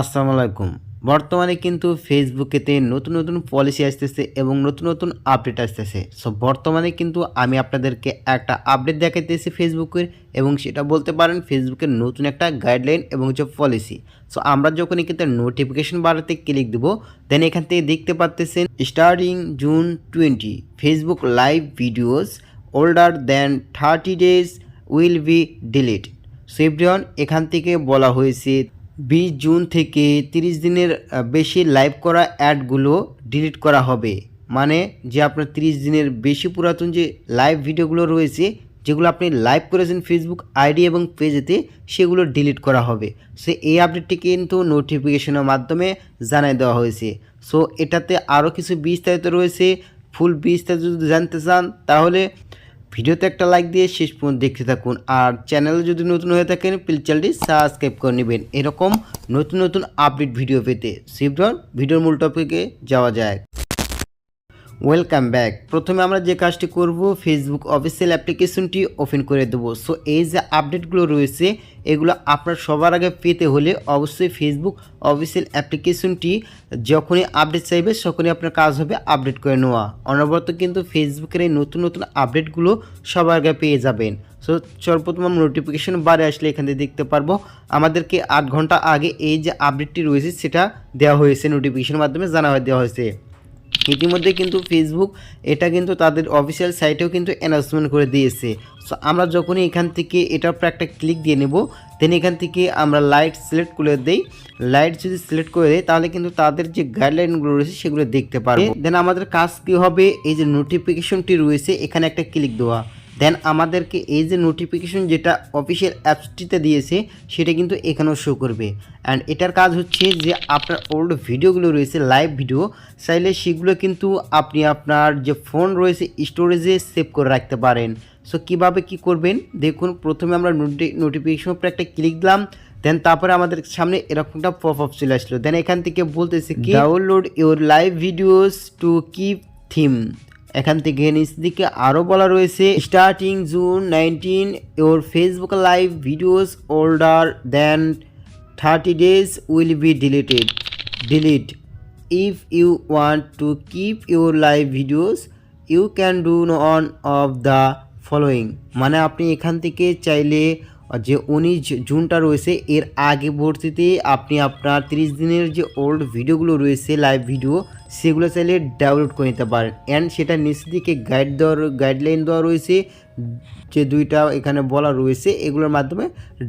আসসালামু আলাইকুম। বর্তমানে কিন্তু ফেসবুকেতে নতুন নতুন পলিসি আসতেছে এবং নতুন নতুন আপডেট আসতেছে। সো বর্তমানে কিন্তু আমি আপনাদেরকে একটা আপডেট দেখাইতেছি ফেসবুকের এবং সেটা বলতে পারেন ফেসবুকের নতুন একটা গাইডলাইন এবং হচ্ছে পলিসি সো আমরা যখনই কিন্তু নোটিফিকেশন বাড়াতে ক্লিক দিব দেন এখান থেকে দেখতে পাচ্তেছেন starting June twenty Facebook live videos older than thirty days will be delete সেভরিয়ন এখান থেকে বলা হয়েছে বিশ জুন থেকে তিরিশ দিনের বেশি লাইভ করা অ্যাডগুলো ডিলিট করা হবে। মানে যে আপনার তিরিশ দিনের বেশি পুরাতন যে লাইভ ভিডিওগুলো রয়েছে, যেগুলো আপনি লাইভ করেছেন ফেসবুক আইডি এবং পেজেতে সেগুলো ডিলিট করা হবে। সো, এই আপডেটটি কিন্তু নোটিফিকেশনের মাধ্যমে জানাই দেওয়া হয়েছে। সো, এটাতে আরও কিছু বিস্তারিত রয়েছে। ফুল বিস্তারিত যদি জানতে চান, তাহলে ভিডিওতে একটা লাইক দিয়ে শেষ পর্যন্ত দেখতে থাকুন। আর চ্যানেল যদি নতুন হয়ে থাকেন প্লিজ চ্যানেলটি সাবস্ক্রাইব করে নেবেন। এরকম নতুন নতুন আপডেট ভিডিও পেতে। শিবরন ভিডিওর মূল টপিকে যাওয়া যায় ওয়েলকাম ব্যাক প্রথমে আমরা যে কাজটি করব ফেসবুক অফিসিয়াল অ্যাপ্লিকেশনটি ওপেন করে দেবো। সো এই যে আপডেটগুলো রয়েছে, এগুলো আপনার সবার আগে পেতে হলে অবশ্যই ফেসবুক অফিসিয়াল অ্যাপ্লিকেশনটি যখনই আপডেট চাইবে, তখনই আপনার কাজ হবে আপডেট করে নেওয়া। অনবরত কিন্তু ফেসবুকের এই নতুন নতুন আপডেটগুলো সবার আগে পেয়ে যাবেন। সো সর্বপ্রথম আমরা নোটিফিকেশন বারে আসলে এখান থেকে দেখতে পারব। আমাদেরকে আট ঘণ্টা আগে এই যে আপডেটটি রয়েছে, সেটা দেওয়া হয়েছে। নোটিফিকেশনের মাধ্যমে জানা দেওয়া হয়েছে। ইতিমধ্যে কিন্তু ফেসবুক এটা কিন্তু তাদের অফিসিয়াল সাইটেও কিন্তু অ্যানাউন্সমেন্ট করে দিয়েছে। সো আমরা যখনই এখান থেকে এটার উপর একটা ক্লিক দিয়ে নেব দেন এখান থেকে আমরা লাইট সিলেক্ট করে দেই। লাইট যদি সিলেক্ট করে দেয় তাহলে কিন্তু তাদের যে গাইডলাইনগুলো রয়েছে, সেগুলো দেখতে পারব। দেন আমাদের কাজ কী হবে? এই যে নোটিফিকেশনটি রয়েছে, এখানে একটা ক্লিক দেওয়া। দেন আমাদেরকে এই যে নোটিফিকেশন যেটা অফিসিয়াল অ্যাপসটিতে দিয়েছে, সেটা কিন্তু এখানেও শো করবে। অ্যান্ড এটার কাজ হচ্ছে যে আপনার ওল্ড ভিডিওগুলো রয়েছে লাইভ ভিডিও চাইলে সেগুলো কিন্তু আপনি আপনার যে ফোন রয়েছে স্টোরেজে সেভ করে রাখতে পারেন। সো কীভাবে কি করবেন? দেখুন, প্রথমে আমরা নোটিফিকেশন উপরে একটা ক্লিক দিলাম দেন তারপরে আমাদের সামনে এরকমটা পপ আপ চলে আসলো। দেন এখান থেকে বলতেছে কি download your live videos to keep them এখান থেকে নিচ দিকে আরও বলা রয়েছে starting June nineteen your Facebook live videos older than thirty days will be deleted delete if you want to keep your live videos you can do one of the following মানে আপনি এখান থেকে চাইলে যে উনিশ জুনটা রয়েছে, এর আগে ভর্তিতে আপনি আপনার তিরিশ দিনের যে ওল্ড ভিডিওগুলো রয়েছে লাইভ ভিডিও সেগুলো চাইলে ডাউনলোড করে নিতে পারেন। অ্যান্ড সেটা নিচ দিকে গাইড দেওয়ার গাইডলাইন দেওয়া রয়েছে, যে দুইটা এখানে বলা রয়েছে, এগুলোর মাধ্যমে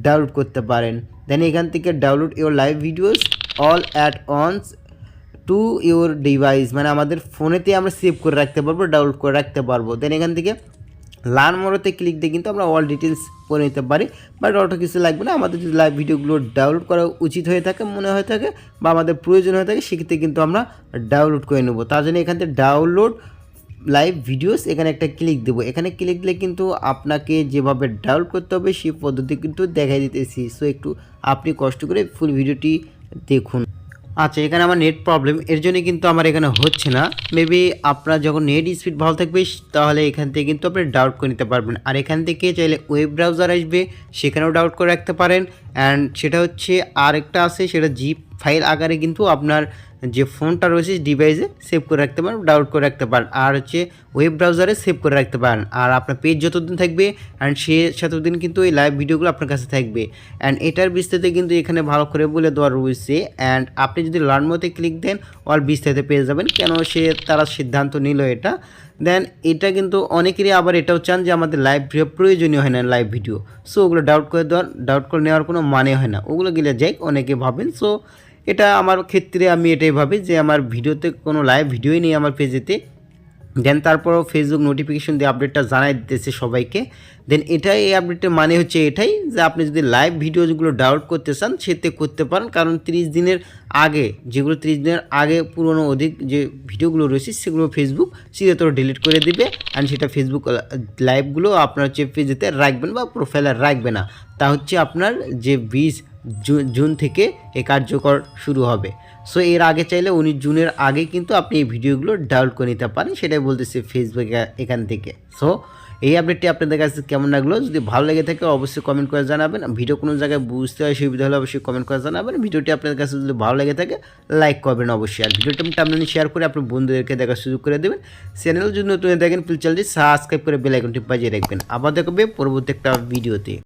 ডাউনলোড করতে পারেন। দেন এখান থেকে download your live videos all at once to your device মানে আমাদের ফোনেতে আমরা সেভ করে রাখতে পারব ডাউনলোড করে রাখতে পারব। দেন এখান থেকে লার্ন মোড়তে ক্লিক দিয়ে কিন্তু আমরা অল ডিটেলস করে নিতে পারি। বাট অটো কিছু লাগবে না, আমাদের যদি লাইভ ভিডিওগুলো ডাউনলোড করা উচিত হয়ে থাকে, মনে হয়ে থাকে বা আমাদের প্রয়োজন হয়ে থাকে, সেক্ষেত্রে কিন্তু আমরা ডাউনলোড করে নেব। তার জন্য এখান থেকে ডাউনলোড লাইভ ভিডিওস এখানে একটা ক্লিক দেবো। এখানে ক্লিক দিলে কিন্তু আপনাকে যেভাবে ডাউনলোড করতে হবে, সেই পদ্ধতি কিন্তু দেখাই দিতেছি। সো একটু আপনি কষ্ট করে ফুল ভিডিওটি দেখুন। আচ্ছা এখানে আমার নেট প্রবলেম এর জন্য কিন্তু আমার এখানে হচ্ছে না। মেবি আপনার যখন নেট স্পিড ভালো থাকবে, তাহলে এখান থেকে কিন্তু আপনি ডাউট করে নিতে পারবেন। আর এখান থেকে চাইলে ওয়েব ব্রাউজার আসবে, সেখানেও ডাউট করে রাখতে পারেন। অ্যান্ড সেটা হচ্ছে আরেকটা আছে, সেটা জিপ ফাইল আকারে কিন্তু আপনার যে ফোনটা রয়েছে ডিভাইসে সেভ করে রাখতে পারেন ডাউনলোড করে রাখতে পারেন। আর হচ্ছে ওয়েব ব্রাউজারে সেভ করে রাখতে পারেন। আর আপনার পেজ যতদিন থাকবে অ্যান্ড সে ততদিন কিন্তু এই লাইভ ভিডিওগুলো আপনার কাছে থাকবে। অ্যান্ড এটার বিস্তারিত কিন্তু এখানে ভালো করে বলে দেওয়া রয়েছে। অ্যান্ড আপনি যদি লার্ন মতে ক্লিক দেন অল বিস্তারিত পেয়ে যাবেন। কেন সে তারা সিদ্ধান্ত নিল এটা? দেন এটা কিন্তু অনেকেরই আবার এটাও চান যে আমাদের লাইভ ভিডিও প্রয়োজনীয় হয় না লাইভ ভিডিও সো ওগুলো ডাউট করে দেওয়ার ডাউট করে নেওয়ার কোনো মানে হয় না। ওগুলো গেলে যাই, অনেকে ভাবেন। সো এটা আমার ক্ষেত্রে আমি এটাই ভাবি যে আমার ভিডিওতে কোনো লাইভ ভিডিওই নেই আমার পেজেতে দেন তারপরও ফেসবুক নোটিফিকেশন দিয়ে আপডেটটা জানাই দিতেছে সবাইকে। দেন এটাই, এই আপডেটের মানে হচ্ছে এটাই যে আপনি যদি লাইভ ভিডিওগুলো ডাউনলোড করতে চান, সেতে করতে পারেন। কারণ 30 দিনের আগে, যেগুলো 30 দিনের আগে পুরনো অধিক যে ভিডিওগুলো রয়েছে, সেগুলো ফেসবুক চিরতর ডিলিট করে দিবে। অ্যান্ড সেটা ফেসবুক লাইভগুলো আপনার হচ্ছে পেজেতে রাখবেন বা প্রোফাইলে রাখবে না। তা হচ্ছে আপনার যে জু- জুন থেকে এই কার্যকর শুরু হবে। সো এর আগে চাইলে উনিশ জুনের আগে কিন্তু আপনি এই ভিডিওগুলো ডাউনলোড করে নিতে পারেন, সেটাই বলতেছে ফেসবুকে এখান থেকে। সো এই আপডেটটি আপনাদের কাছে কেমন লাগল? যদি ভালো লেগে থাকে অবশ্যই কমেন্ট করে জানাবেন। ভিডিও কোনো জায়গায় বুঝতে অসুবিধা হলে অবশ্যই কমেন্ট করে জানাবেন। ভিডিওটি আপনাদের কাছে যদি ভালো লেগে থাকে লাইক করবেন অবশ্যই। আর ভিডিওটি আপনি শেয়ার করে আপনার বন্ধুদেরকে দেখার সুযোগ করে দেবেন। চ্যানেল যদি নতুন হয়ে থাকেন প্লিজ চ্যানেলটি সাবস্ক্রাইব করে বেল আইকনটি বাজিয়ে রাখবেন। আবার দেখবে পরবর্তী একটা ভিডিওতে